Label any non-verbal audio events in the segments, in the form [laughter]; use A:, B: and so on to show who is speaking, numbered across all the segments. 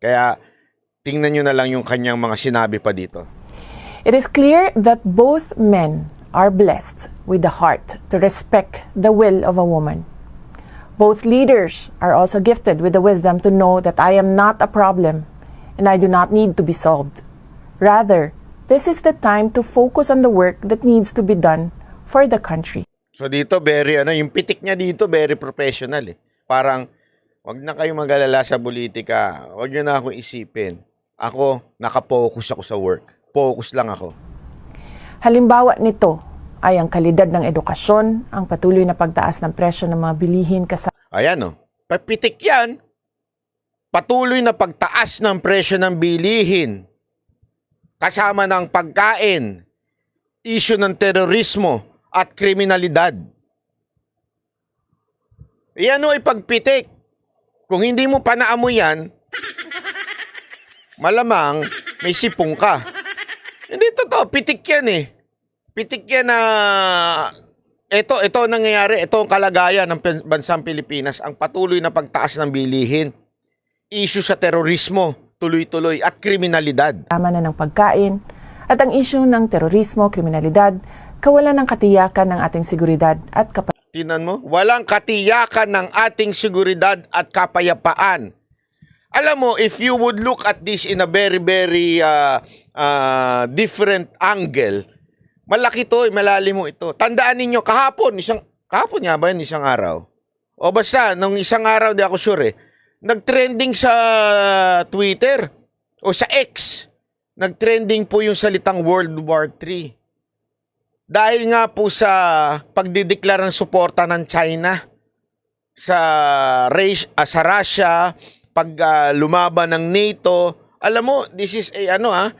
A: Kaya tingnan nyo na lang yung kanyang mga sinabi pa dito.
B: It is clear that both men are blessed with the heart to respect the will of a woman. Both leaders are also gifted with the wisdom to know that I am not a problem and I do not need to be solved. Rather, this is the time to focus on the work that needs to be done for the country.
A: So dito, very ano, yung pitik niya dito, very professional eh. Parang, wag na kayo mag-alala sa politika. Wag nyo na akong isipin. Ako, nakapokus ako sa work. Focus lang ako.
B: Halimbawa nito ay ang kalidad ng edukasyon, ang patuloy na pagtaas ng presyo ng mga bilihin kasama
A: Ayan oh. Papitik yan. Patuloy na pagtaas ng presyo ng bilihin. Kasama ng pagkain. Issue ng terorismo at kriminalidad. Yan o ay pagpitik. Kung hindi mo pa naamoy yan, malamang may sipong ka. Hindi totoo, pitik yan eh. Pitik yan na ito, ito ang nangyayari, ito ang kalagayan ng bansang Pilipinas, ang patuloy na pagtaas ng bilihin, issue sa terorismo, tuloy-tuloy, at kriminalidad.
B: na ng pagkain, at ang isyu ng terorismo, kriminalidad, kawalan ng katiyakan ng ating seguridad at kapatid.
A: Tinan mo, walang katiyakan ng ating seguridad at kapayapaan. Alam mo, if you would look at this in a very, very uh, uh, different angle, malaki to, eh, malalim mo ito. Tandaan ninyo, kahapon, isang, kahapon nga ba yun, isang araw? O basta, nung isang araw, di ako sure eh, nag-trending sa Twitter o sa X, nag-trending po yung salitang World War III. Dahil nga po sa pagdideklara ng suporta ng China sa, race, ah, sa Russia, pag ah, lumaban ng NATO, alam mo, this is a ano ah,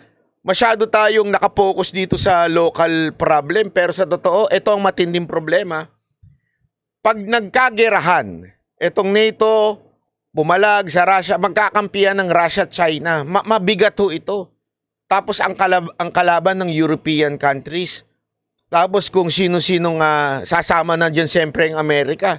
A: masyado tayong nakapokus dito sa local problem pero sa totoo, ito ang matinding problema. Pag nagkagerahan, itong NATO, bumalag sa Russia, magkakampiyan ng Russia at China. Ma- mabigat ho ito. Tapos ang, kalab- ang kalaban ng European countries. Tapos kung sino-sinong ah, sasama na dyan siyempre ang Amerika.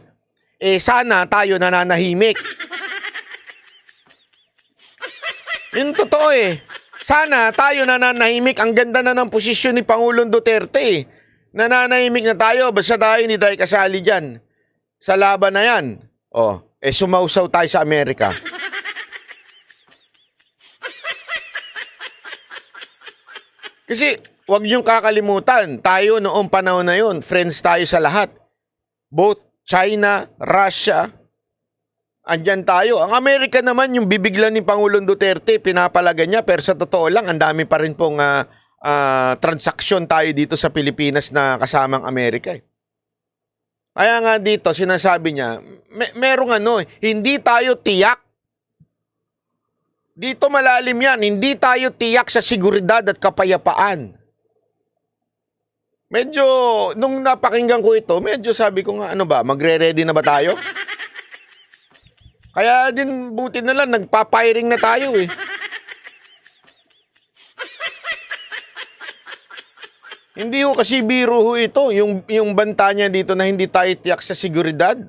A: Eh sana tayo nananahimik. [laughs] Yun totoo eh. Sana tayo nananahimik. Ang ganda na ng posisyon ni Pangulong Duterte eh. Nananahimik na tayo. Basta tayo hindi tayo kasali dyan. Sa laban na yan. Oh, eh sumausaw tayo sa Amerika. [laughs] Kasi wag niyong kakalimutan, tayo noong panahon na yun, friends tayo sa lahat. Both China, Russia, andyan tayo. Ang Amerika naman, yung bibiglan ni Pangulong Duterte, pinapalaga niya, pero sa totoo lang, ang dami pa rin pong ah, ah, transaksyon tayo dito sa Pilipinas na kasamang Amerika. Eh. Kaya nga dito, sinasabi niya, may, merong ano, eh, hindi tayo tiyak dito malalim yan. Hindi tayo tiyak sa seguridad at kapayapaan. Medyo, nung napakinggan ko ito, medyo sabi ko nga, ano ba, magre-ready na ba tayo? Kaya din, buti na lang, nagpapiring na tayo eh. Hindi ko kasi biro ho ito, yung, yung banta niya dito na hindi tayo tiyak sa seguridad.